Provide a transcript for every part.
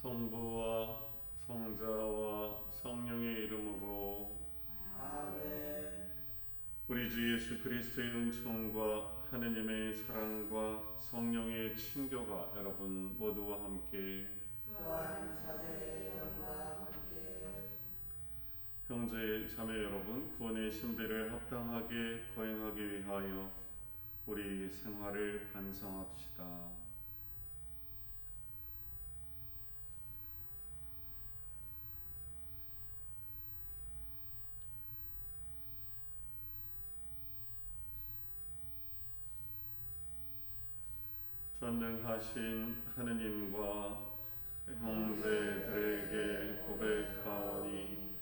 성부와 성자와 성령의 이름으로 아멘. 우리 주 예수 그리스도의 은총과 하느님의 사랑과 성령의 친교가 여러분 모두와 함께 형제 자매 여러분 구원의 신비를 합당하게 거행하기 위하여 우리 생활을 반성합시다. 전능하신 하느님과 형제들에게 고백하오니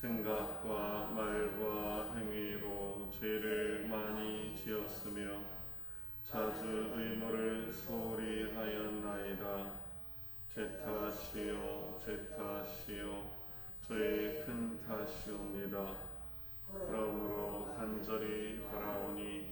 생각과 말과 행위로 죄를 많이 지었으며 자주 의무를 소홀히 하였나이다. 제 탓이요 제 탓이요 저의 큰 탓이옵니다. 그러므로 간절히 바라오니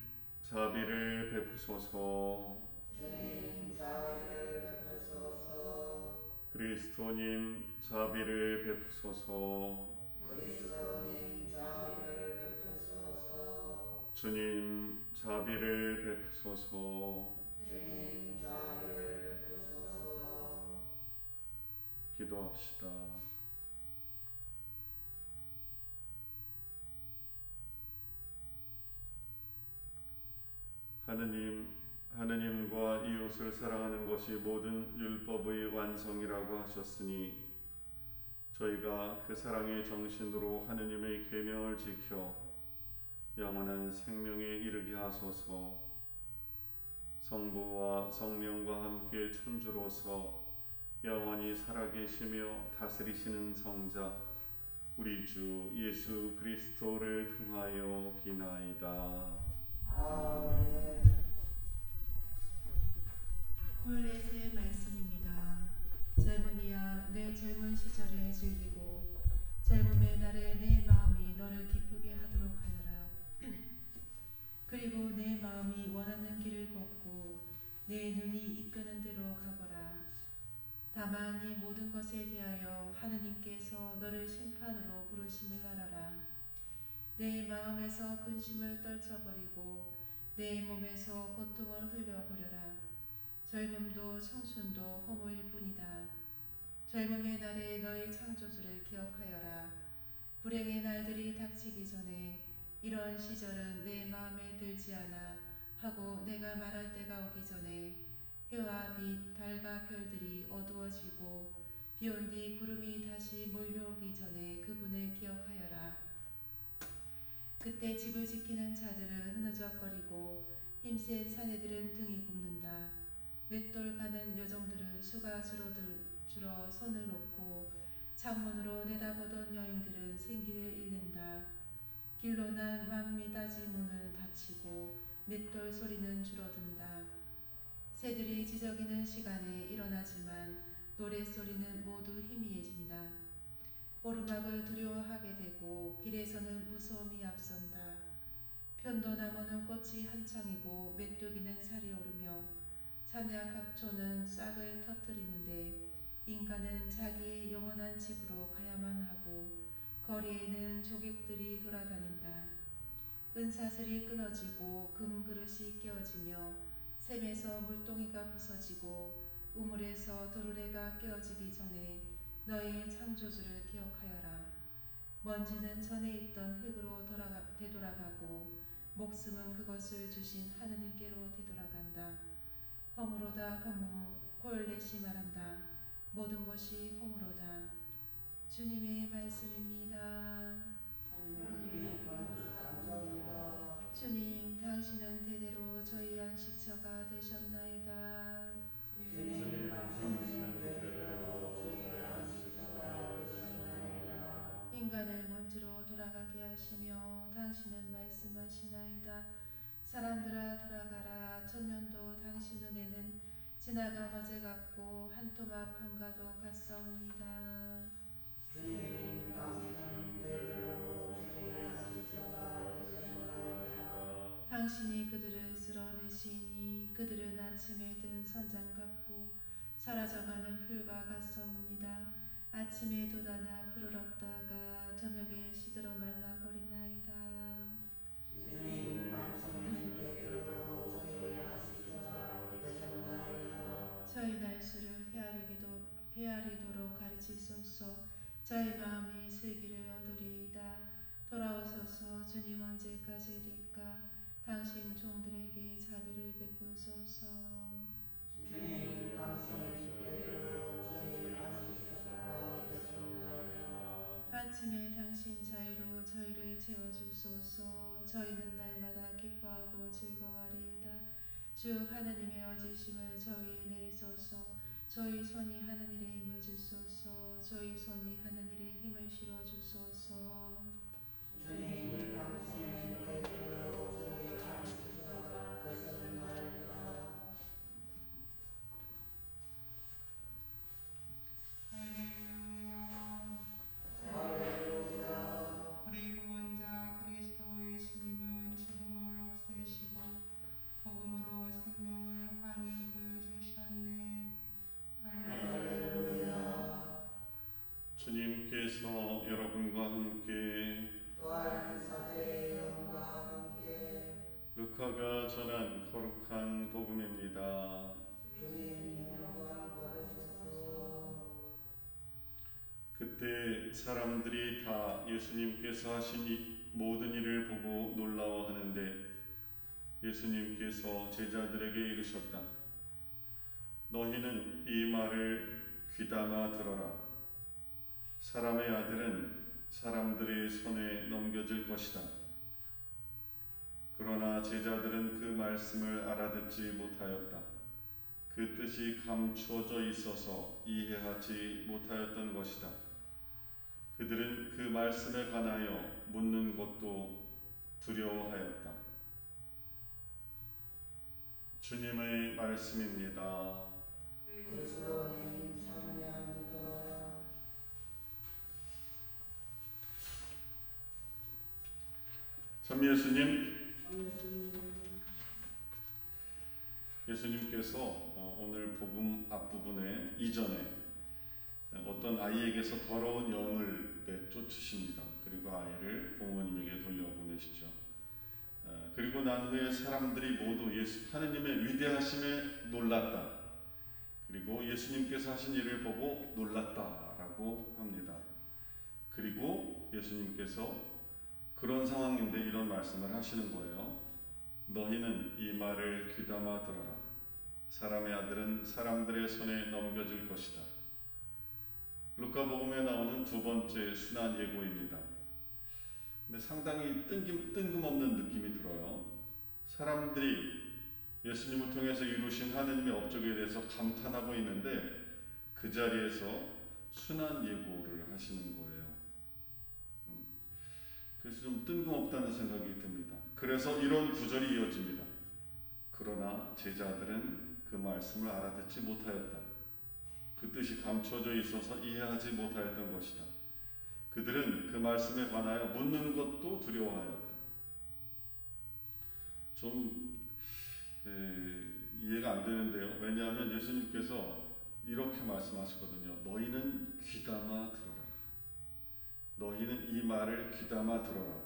자비를 베푸소서. 주님 자비를 베푸소서. 그리스도님 자비를 베푸소서. 그리스도님 자비를 베푸소서. 주님 자비를 베푸소서. 주님 자비를 베푸소서. 기도합시다. 하느님, 하느님과 이웃을 사랑하는 것이 모든 율법의 완성이라고 하셨으니 저희가 그 사랑의 정신으로 하느님의 계명을 지켜 영원한 생명에 이르게 하소서. 성부와 성령과 함께 천주로서 영원히 살아계시며 다스리시는 성자 우리 주 예수 그리스도를 통하여 비나이다. 홀렛의 말씀입니다. 젊은이야 내 젊은 시절에 즐기고 젊음의 날에 내 마음이 너를 기쁘게 하도록 하여라. 그리고 내 마음이 원하는 길을 걷고 내 눈이 이끄는 대로 가거라. 다만 이 모든 것에 대하여 하느님께서 너를 심판으로 부르심을 알아라. 내 마음에서 근심을 떨쳐버리고 내 몸에서 고통을 흘려버려라. 젊음도 청춘도 허무일 뿐이다. 젊음의 날에 너의 창조주를 기억하여라. 불행의 날들이 닥치기 전에 이런 시절은 내 마음에 들지 않아 하고 내가 말할 때가 오기 전에 해와 빛, 달과 별들이 어두워지고 비온 뒤 구름이 다시 몰려오기 전에 그분을 기억하여라. 그때 집을 지키는 자들은 흐느적거리고 힘센 사내들은 등이 굽는다. 맷돌 가는 여종들은 수가 줄어들 줄어 손을 놓고 창문으로 내다보던 여인들은 생기를 잃는다. 길로 난 만미다지 문은 닫히고 맷돌 소리는 줄어든다. 새들이 지저귀는 시간에 일어나지만 노래 소리는 모두 희미해진다. 오르막을 두려워하게 되고 길에서는 무서움이 앞선다. 편도나무는 꽃이 한창이고 메뚜기는 살이 오르며 찬야각초는 싹을 터뜨리는데 인간은 자기의 영원한 집으로 가야만 하고 거리에는 조객들이 돌아다닌다. 은사슬이 끊어지고 금그릇이 깨어지며 샘에서 물동이가 부서지고 우물에서 도르래가 깨어지기 전에 너희의 창조주를 기억하여라. 먼지는 전에 있던 흙으로 돌아가, 되돌아가고 목숨은 그것을 주신 하느님께로 되돌아간다. 허무로다 허무 콜렛이 말한다. 모든 것이 허무로다. 주님의 말씀입니다. 주님 당신은 대대로 저희 안식처가 되셨나이다. 주님 당신은 본지로 돌아가게 하시며 당신은 말씀하시나이다. 사람들아 돌아가라. 천년도 당신 은혜는 지나간 어제 같고 한 토막 한가도 같사옵니다. 당신이 그들을 쓸어내시니 그들은 아침에 든 선장 같고 사라져가는 풀과 같사옵니다. 아침에 돋아나 푸르렀다가 저녁에 시들어 말라버리나이다. 저희 날수를 헤아리기도 헤아리도록 가르치소서. 저희 마음이 슬기를 얻으리이다. 돌아오소서 주님 언제까지리까 당신 종들에게 자비를 베푸소서. 주님 당신은 아침에 당신 자유로 저희를 채워주소서. 저희는 날마다 기뻐하고 즐거워하리이다. 주 하느님의 어지심을 저희에 내리소서. 저희 손이 하는 일에 힘을 주소서. 저희 손이 하는 일에 힘을 실어주소서. 주님 사람들이 다 예수님께서 하신 이 모든 일을 보고 놀라워하는데 예수님께서 제자들에게 이르셨다. 너희는 이 말을 귀담아 들어라. 사람의 아들은 사람들의 손에 넘겨질 것이다. 그러나 제자들은 그 말씀을 알아듣지 못하였다. 그 뜻이 감추어져 있어서 이해하지 못하였던 것이다. 그들은 그 말씀에 관하여 묻는 것도 두려워하였다. 주님의 말씀입니다. 참 예수님 예수님께서 어, 오늘 복음 앞부분에 이전에 어떤 아이에게서 더러운 영을 내쫓으십니다. 그리고 아이를 부모님에게 돌려보내시죠. 어, 그리고 난 후에 사람들이 모두 예수 하느님의 위대하심에 놀랐다. 그리고 예수님께서 하신 일을 보고 놀랐다라고 합니다. 그리고 예수님께서 그런 상황인데 이런 말씀을 하시는 거예요. 너희는 이 말을 귀담아 들어라. 사람의 아들은 사람들의 손에 넘겨질 것이다. 루카복음에 나오는 두 번째 순환 예고입니다. 근데 상당히 뜬금, 뜬금없는 느낌이 들어요. 사람들이 예수님을 통해서 이루신 하느님의 업적에 대해서 감탄하고 있는데 그 자리에서 순환 예고를 하시는 거예요. 음. 그래서 좀 뜬금없다는 생각이 듭니다. 그래서 이런 구절이 이어집니다. 그러나 제자들은 그 말씀을 알아듣지 못하였다. 그 뜻이 감춰져 있어서 이해하지 못하였던 것이다. 그들은 그 말씀에 관하여 묻는 것도 두려워하였다. 좀 에, 이해가 안 되는데요. 왜냐하면 예수님께서 이렇게 말씀하시거든요. 너희는 귀담아 들어라. 너희는 이 말을 귀담아 들어라.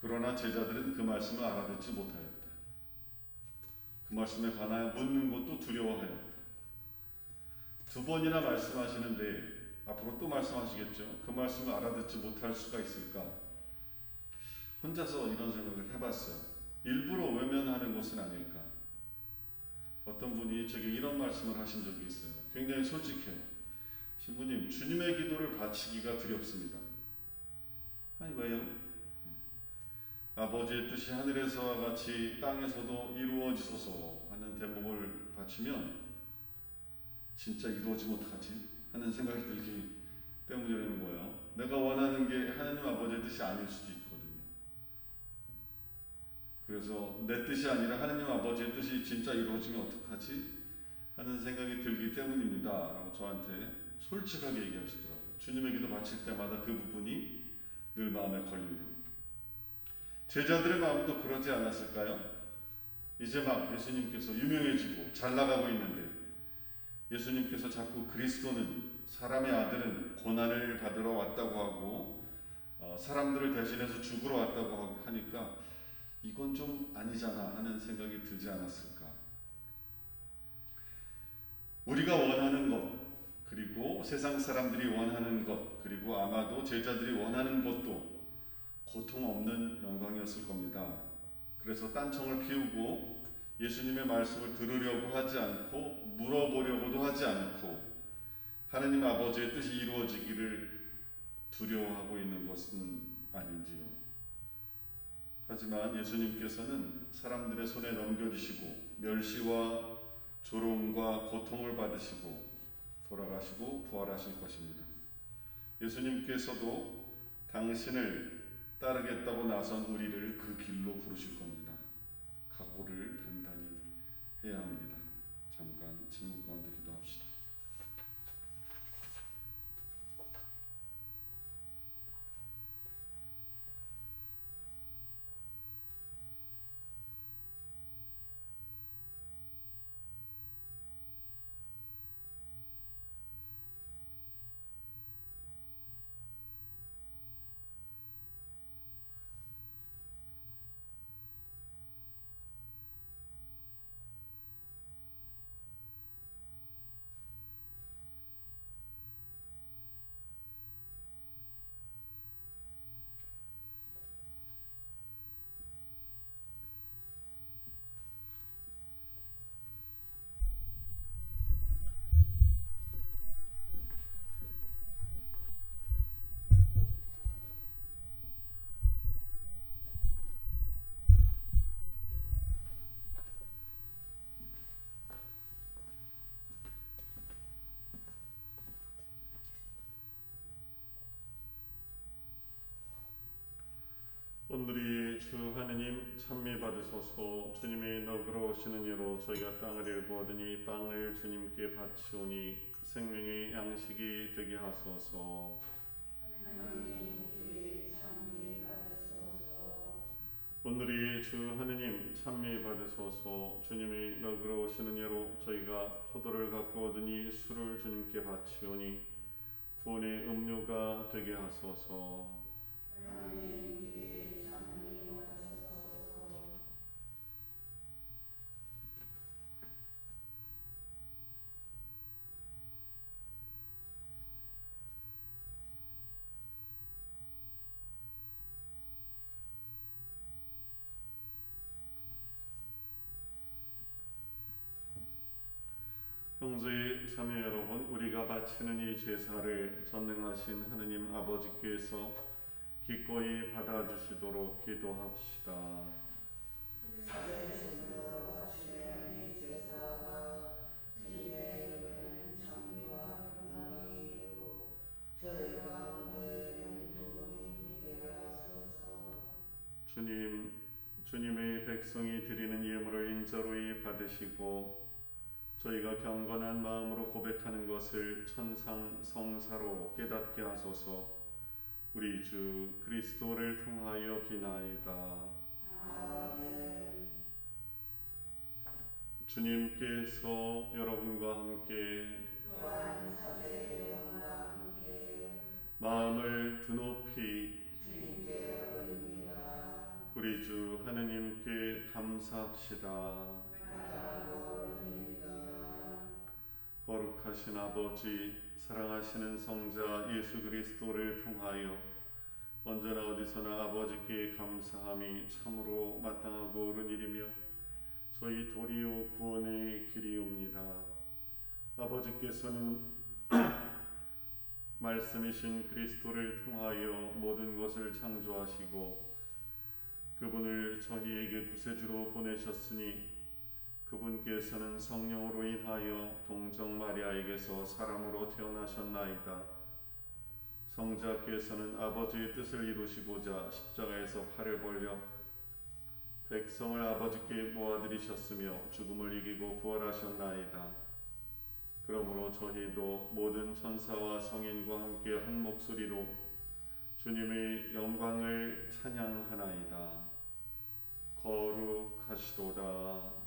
그러나 제자들은 그 말씀을 알아듣지 못하였다. 그 말씀에 관하여 묻는 것도 두려워하였다. 두 번이나 말씀하시는데 앞으로 또 말씀하시겠죠. 그 말씀을 알아듣지 못할 수가 있을까? 혼자서 이런 생각을 해봤어요. 일부러 외면하는 것은 아닐까? 어떤 분이 제게 이런 말씀을 하신 적이 있어요. 굉장히 솔직해요. 신부님, 주님의 기도를 바치기가 두렵습니다. 아니, 왜요? 아버지의 뜻이 하늘에서와 같이 땅에서도 이루어지소서 하는 대목을 바치면 진짜 이루어지면 어떡하지? 하는 생각이 들기 때문이라는 거예요. 내가 원하는 게 하나님 아버지의 뜻이 아닐 수도 있거든요. 그래서 내 뜻이 아니라 하나님 아버지의 뜻이 진짜 이루어지면 어떡하지? 하는 생각이 들기 때문입니다. 라고 저한테 솔직하게 얘기하시더라고요. 주님의 기도 바칠 때마다 그 부분이 늘 마음에 걸린다. 제자들의 마음도 그러지 않았을까요? 이제 막 예수님께서 유명해지고 잘 나가고 있는데 예수님께서 자꾸 그리스도는 사람의 아들은 고난을 받으러 왔다고 하고 어, 사람들을 대신해서 죽으러 왔다고 하니까 이건 좀 아니잖아 하는 생각이 들지 않았을까? 우리가 원하는 것 그리고 세상 사람들이 원하는 것 그리고 아마도 제자들이 원하는 것도 고통 없는 영광이었을 겁니다. 그래서 딴청을 피우고 예수님의 말씀을 들으려고 하지 않고 물어보려고도 하지 않고 하나님 아버지의 뜻이 이루어지기를 두려워하고 있는 것은 아닌지요. 하지만 예수님께서는 사람들의 손에 넘겨주시고 멸시와 조롱과 고통을 받으시고 돌아가시고 부활하실 것입니다. 예수님께서도 당신을 따르겠다고 나선 우리를 그 길로 부르실 겁니다. 각오를 Yeah. 오늘이 주 하느님 찬미 받으소서. 주님의 너그러우시는 이로 저희가 땅을 일구 얻으니 빵을 주님께 바치오니 생명의 양식이 되게 하소서. 오늘이 주 하느님 찬미 받으소서. 주님의 너그러우시는 이로 저희가 포도를 갖고 얻으니 술을 주님께 바치오니 구원의 음료가 되게 하소서. 형제의 자매 여러분, 우리가 바치는 이 제사를 전능하신 하느님 아버지께서 기꺼이 받아주시도록 기도합시다. 주님, 주님의 백성이 드리는 예물을 인자로이 받으시고 저희가 경건한 마음으로 고백하는 것을 천상 성사로 깨닫게 하소서. 우리 주 그리스도를 통하여 비나이다. 주님께서 여러분과 함께 마음을 드높이 우리 주 하느님께 감사합시다. 거룩하신 아버지, 사랑하시는 성자 예수 그리스도를 통하여 언제나 어디서나 아버지께 감사함이 참으로 마땅하고 옳은 일이며 저희 도리오 구원의 길이옵니다. 아버지께서는 말씀이신 그리스도를 통하여 모든 것을 창조하시고 그분을 저희에게 구세주로 보내셨으니 그분께서는 성령으로 인하여 동정 마리아에게서 사람으로 태어나셨나이다. 성자께서는 아버지의 뜻을 이루시고자 십자가에서 팔을 벌려 백성을 아버지께 모아들이셨으며 죽음을 이기고 부활하셨나이다. 그러므로 저희도 모든 천사와 성인과 함께 한 목소리로 주님의 영광을 찬양하나이다. 거룩하시도다.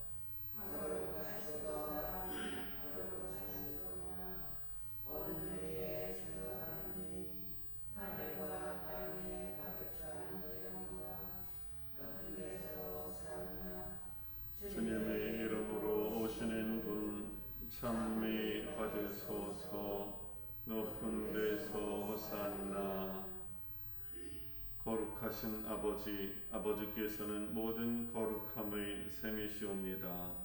주님의 이름으로 오시는 분 찬미 받으소서. 높은 데서 호산나. 거룩하신 아버지 아버지께서는 모든 거룩함의 셈이시옵니다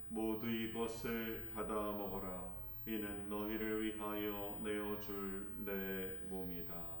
모두 이것을 받아 먹어라. 이는 너희를 위하여 내어줄 내 몸이다.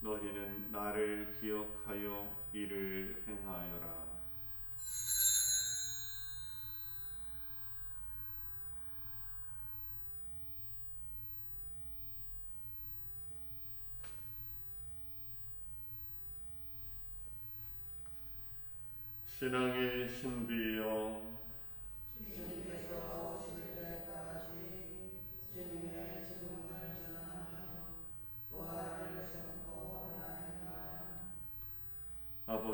너희는 나를 기억하여 이를 행하여라. 신앙의 신비여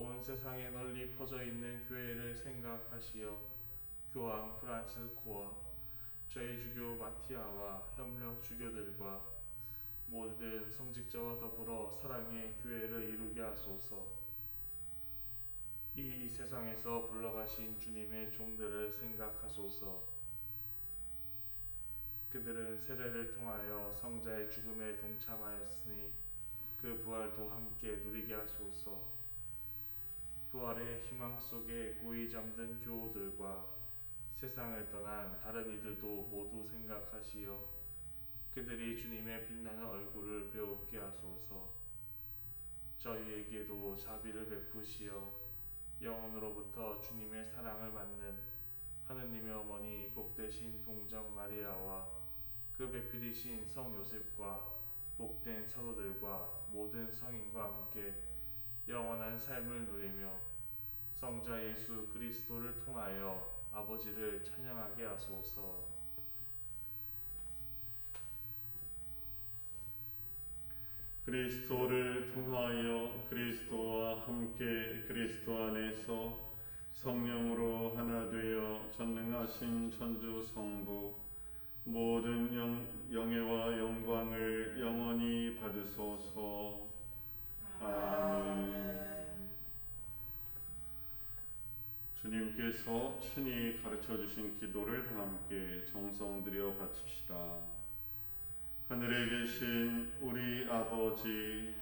온 세상에 널리 퍼져 있는 교회를 생각하시어 교황 프란치스코와 저희 주교 마티아와 협력 주교들과 모든 성직자와 더불어 사랑의 교회를 이루게 하소서. 이 세상에서 불러가신 주님의 종들을 생각하소서. 그들은 세례를 통하여 성자의 죽음에 동참하였으니 그 부활도 함께 누리게 하소서. 부활의 희망 속에 고이 잠든 교우들과 세상을 떠난 다른 이들도 모두 생각하시어 그들이 주님의 빛나는 얼굴을 배우게 하소서. 저희에게도 자비를 베푸시어 영혼으로부터 주님의 사랑을 받는 하느님의 어머니 복되신 동정 마리아와 그 배필이신 성 요셉과 복된 사도들과 모든 성인과 함께 영원한 삶을 누리며 성자 예수 그리스도를 통하여 아버지를 찬양하게 하소서. 그리스도를 통하여 그리스도와 함께 그리스도 안에서 성령으로 하나 되어 전능하신 천주 성부 모든 영, 영예와 영광을 영원히 받으소서 주님께서 친히 가르쳐 주신 기도를 다 함께 정성 들여 바칩시다. 하늘에 계신 우리 아버지,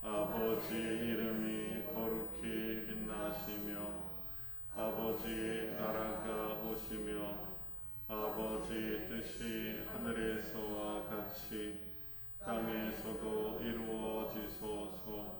아버지 이름이 거룩히 빛나시며 아버지의 나라가 오시며 아버지의 뜻이 하늘에서와 같이 땅에서도 이루어지소서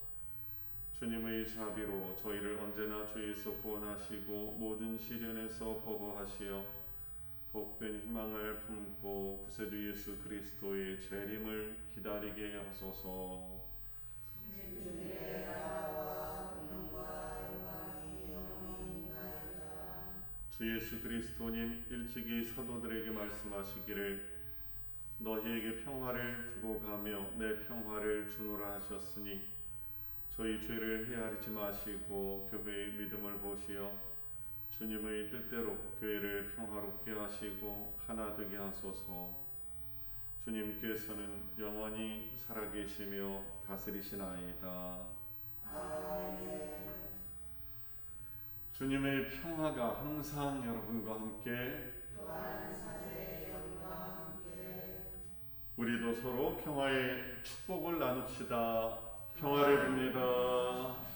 주님의 자비로 저희를 언제나 주에서 구원하시고 모든 시련에서 보호하시어 복된 희망을 품고 구세주 예수 그리스도의 재림을 기다리게 하소서. 주 예수 그리스도님 일찍이 사도들에게 말씀하시기를 너희에게 평화를 두고 가며 내 평화를 주노라 하셨으니 저희 죄를 헤아리지 마시고 교회의 믿음을 보시어 주님의 뜻대로 교회를 평화롭게 하시고 하나 되게 하소서 주님께서는 영원히 살아계시며 다스리시나이다. 아멘. 주님의 평화가 항상 여러분과 함께 함께 우리도 서로 평화의 축복을 나눕시다. 평화를 빕니다.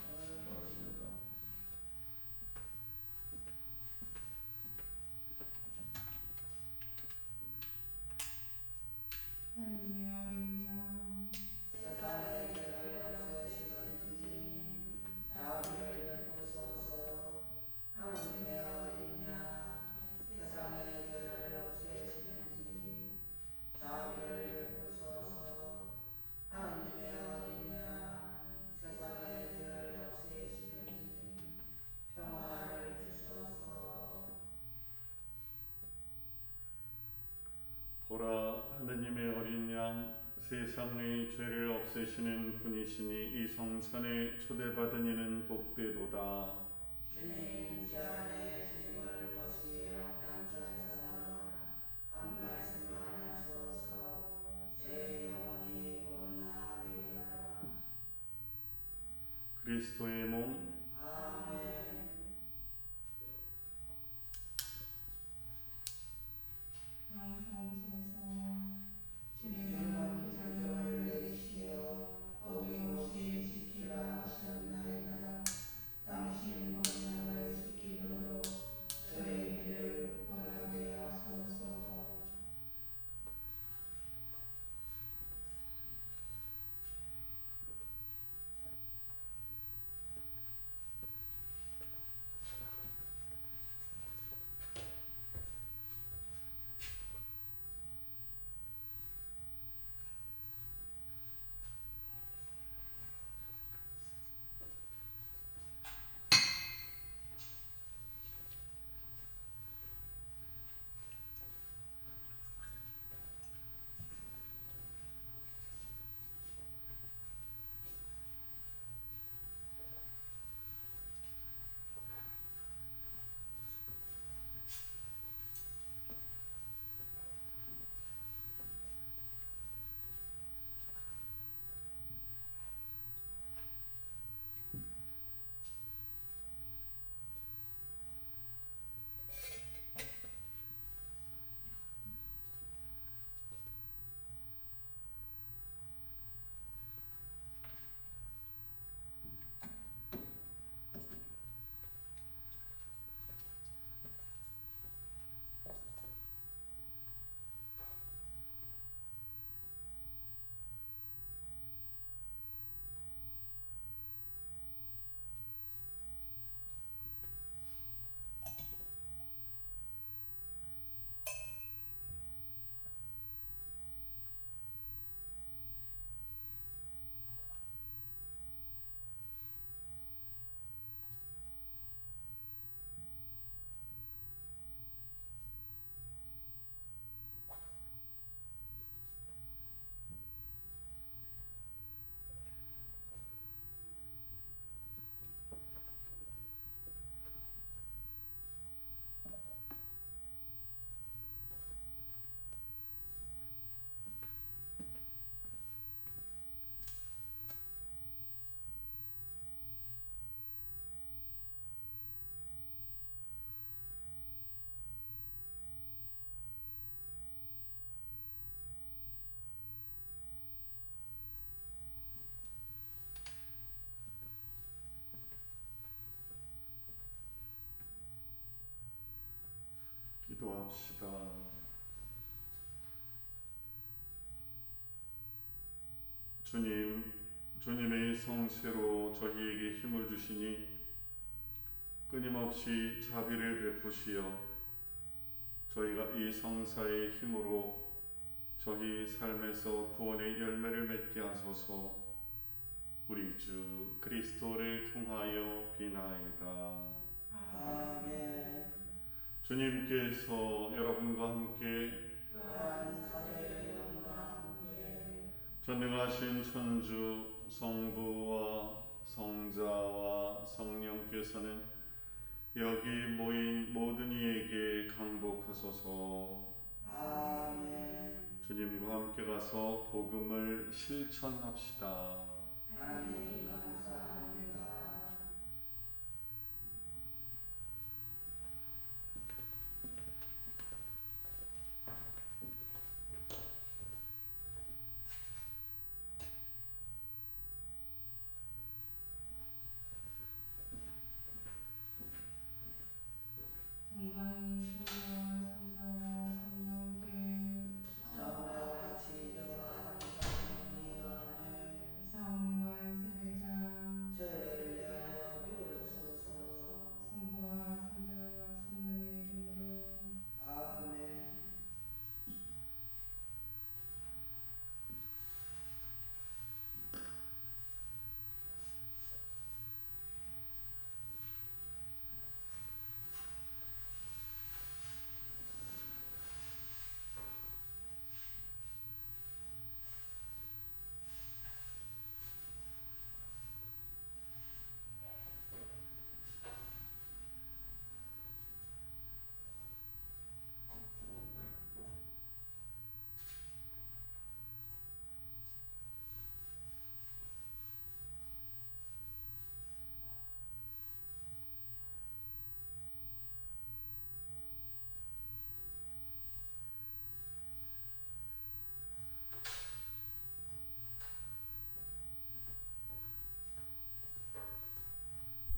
성산에 초대받은 이는 복되도다. 주님 제 안에 주님을 모시기 땅천에서 한 말씀만 하소서 제 영혼이 곧나리이다 그리스도의 몸 기도합시다. 주님, 주님의 성체로 저희에게 힘을 주시니 끊임없이 자비를 베푸시어 저희가 이 성사의 힘으로 저희 삶에서 구원의 열매를 맺게 하소서 우리 주 그리스도를 통하여 비나이다. 아멘. 주님께서 여러분과 함께 전능하신 천주 성부와 성자와 성령께서는 여기 모인 모든 이에게 강복하소서 아멘. 주님과 함께 가서 복음을 실천합시다. 감사합니다.